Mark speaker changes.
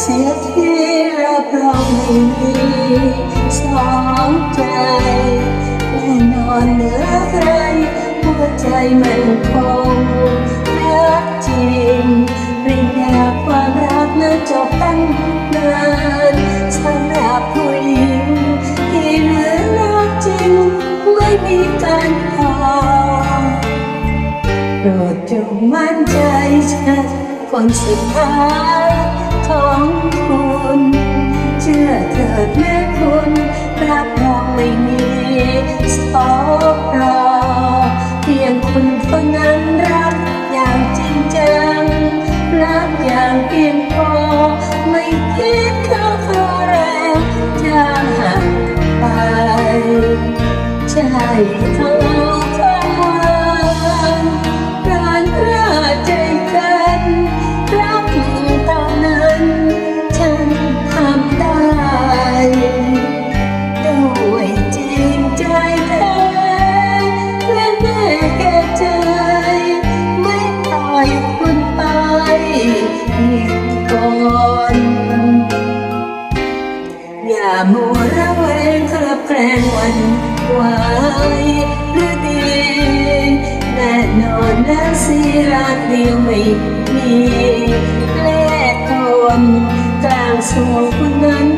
Speaker 1: เสียที่รับรองไม่มีสองใจแน่นอนเหนือใครหัวใจมันคงรักจริงปริญญาความรักนั้นจบตั้งนานสำหรับผู้หญิงที่เหลือรักจริงไม่มีการพอโปรดจงมั่นใจฉันคนสุดท้าย อย่ามัวระแวงเคลือบแคลงวัน ไหวหรือดีแน่นอนนะสิรักเดียวไม่มีแลกคนกลางสวงคนนั้น